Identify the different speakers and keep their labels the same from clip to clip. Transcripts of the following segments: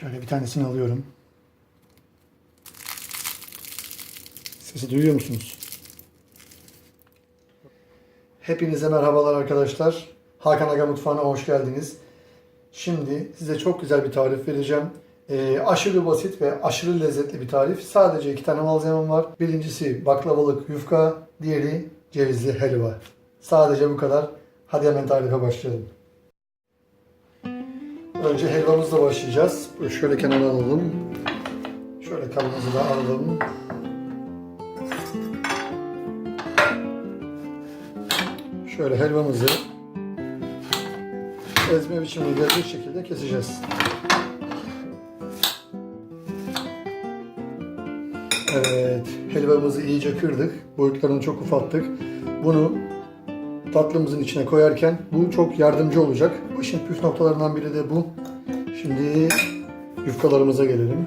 Speaker 1: Şöyle bir tanesini alıyorum. Sesi duyuyor musunuz? Hepinize merhabalar arkadaşlar. Hakan Aga Mutfağı'na hoş geldiniz. Şimdi size çok güzel bir tarif vereceğim. Ee, aşırı basit ve aşırı lezzetli bir tarif. Sadece iki tane malzemem var. Birincisi baklavalık yufka, diğeri cevizli helva. Sadece bu kadar. Hadi hemen tarife başlayalım. Önce helvamızla başlayacağız. Şöyle kenara alalım. Şöyle kabımızı da alalım. Şöyle helvamızı ezme biçimine gelecek şekilde keseceğiz. Evet, helvamızı iyice kırdık. Boyutlarını çok ufalttık. Bunu tatlımızın içine koyarken bu çok yardımcı olacak. Bu işin püf noktalarından biri de bu. Şimdi yufkalarımıza gelelim.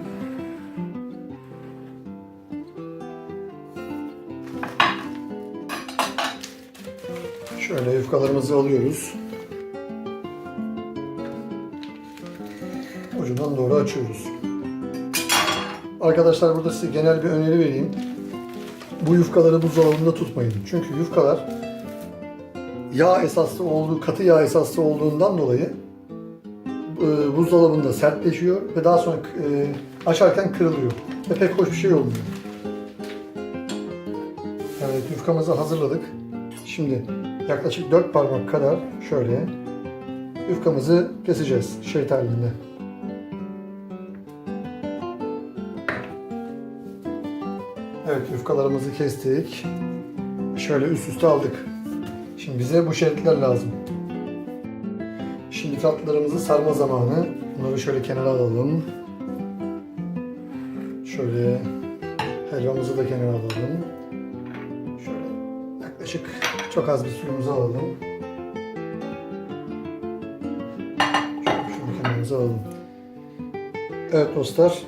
Speaker 1: Şöyle yufkalarımızı alıyoruz. Ucundan doğru açıyoruz. Arkadaşlar burada size genel bir öneri vereyim. Bu yufkaları buzdolabında tutmayın. Çünkü yufkalar yağ esaslı olduğu, katı yağ esaslı olduğundan dolayı e, buzdolabında sertleşiyor ve daha sonra e, açarken kırılıyor. Ve pek hoş bir şey olmuyor. Evet yufkamızı hazırladık. Şimdi yaklaşık 4 parmak kadar şöyle yufkamızı keseceğiz şerit halinde. Evet yufkalarımızı kestik. Şöyle üst üste aldık. Şimdi bize bu şeritler lazım. Şimdi tatlılarımızı sarma zamanı. Bunları şöyle kenara alalım. Şöyle helvamızı da kenara alalım. Şöyle yaklaşık çok az bir suyumuzu alalım. Şöyle şunu kenarımıza alalım. Evet dostlar.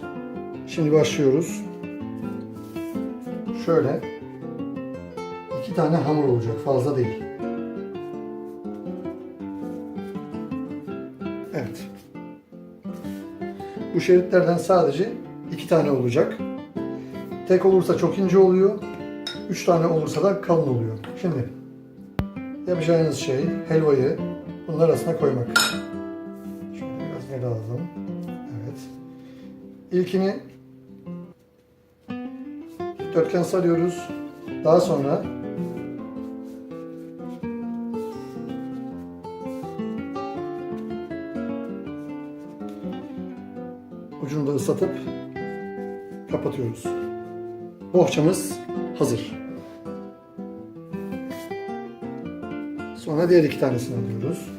Speaker 1: Şimdi başlıyoruz. Şöyle iki tane hamur olacak. Fazla değil. Evet. Bu şeritlerden sadece iki tane olacak. Tek olursa çok ince oluyor. Üç tane olursa da kalın oluyor. Şimdi yapacağınız şey helvayı bunun arasına koymak. Şöyle biraz geri alalım. Evet. İlkini dikdörtgen sarıyoruz. Daha sonra ucunu da ıslatıp kapatıyoruz. Bohçamız hazır. Sonra diğer iki tanesini alıyoruz.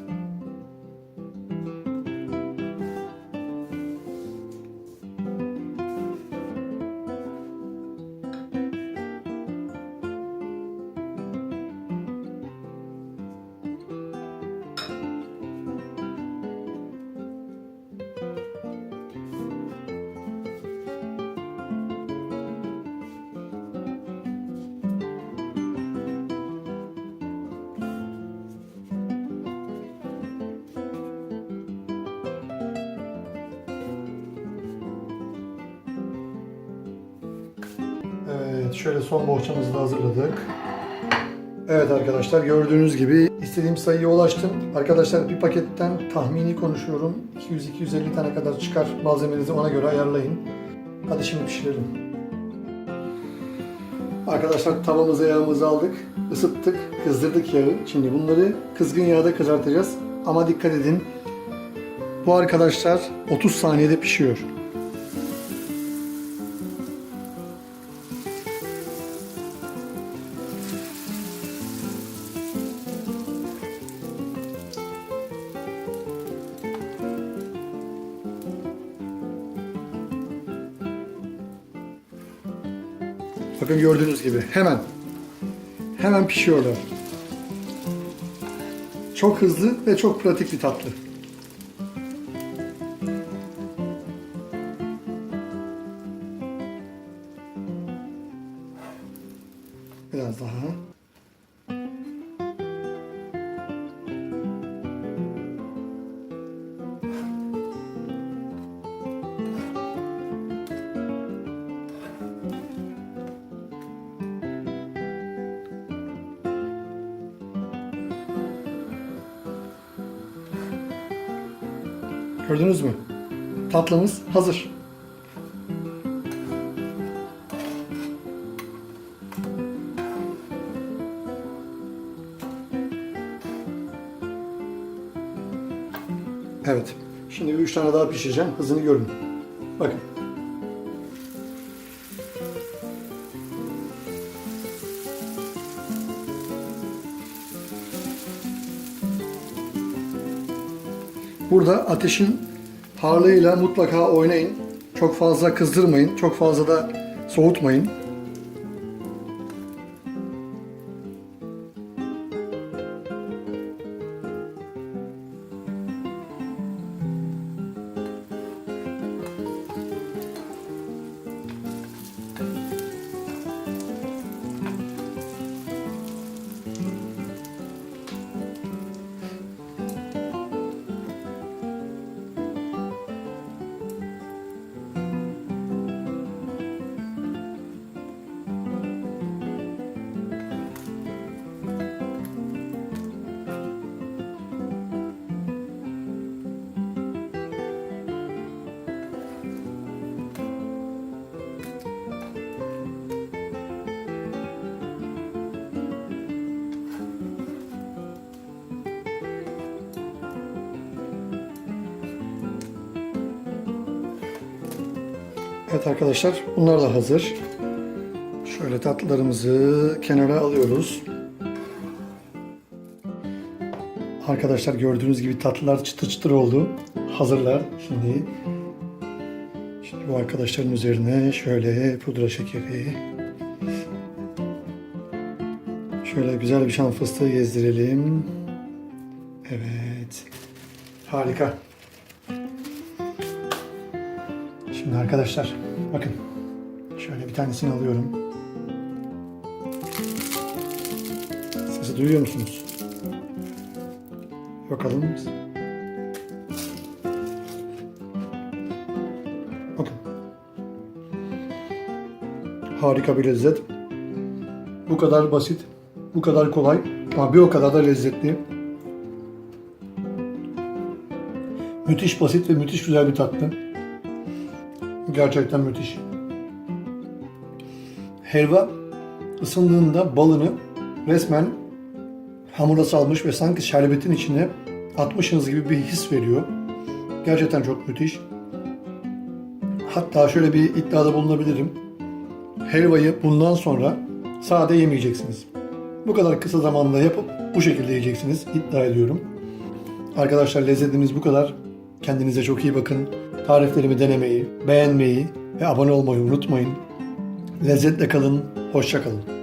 Speaker 1: Evet, şöyle son bohçamızı da hazırladık. Evet arkadaşlar gördüğünüz gibi istediğim sayıya ulaştım. Arkadaşlar bir paketten tahmini konuşuyorum. 200-250 tane kadar çıkar. Malzemenizi ona göre ayarlayın. Hadi şimdi pişirelim. Arkadaşlar tavamıza yağımızı aldık. ısıttık, kızdırdık yağı. Şimdi bunları kızgın yağda kızartacağız. Ama dikkat edin. Bu arkadaşlar 30 saniyede pişiyor. Bakın gördüğünüz gibi hemen hemen pişiyorlar. Çok hızlı ve çok pratik bir tatlı. Gördünüz mü? Tatlımız hazır. Evet. Şimdi bir üç tane daha pişireceğim. Hızını görün. Bakın. Burada ateşin harlığıyla mutlaka oynayın. Çok fazla kızdırmayın. Çok fazla da soğutmayın. Evet arkadaşlar bunlar da hazır. Şöyle tatlılarımızı kenara alıyoruz. Arkadaşlar gördüğünüz gibi tatlılar çıtır çıtır oldu. Hazırlar şimdi. Şimdi bu arkadaşların üzerine şöyle pudra şekeri. Şöyle güzel bir şan fıstığı gezdirelim. Evet. Harika. Şimdi arkadaşlar bakın şöyle bir tanesini alıyorum. Sesi duyuyor musunuz? Bakalım. Bakın. Harika bir lezzet. Bu kadar basit, bu kadar kolay ama bir o kadar da lezzetli. Müthiş basit ve müthiş güzel bir tatlı. Gerçekten müthiş. Helva ısındığında balını resmen hamura salmış ve sanki şerbetin içine atmışsınız gibi bir his veriyor. Gerçekten çok müthiş. Hatta şöyle bir iddiada bulunabilirim. Helvayı bundan sonra sade yemeyeceksiniz. Bu kadar kısa zamanda yapıp bu şekilde yiyeceksiniz iddia ediyorum. Arkadaşlar lezzetimiz bu kadar. Kendinize çok iyi bakın. Tariflerimi denemeyi, beğenmeyi ve abone olmayı unutmayın. Lezzetle kalın, hoşça kalın.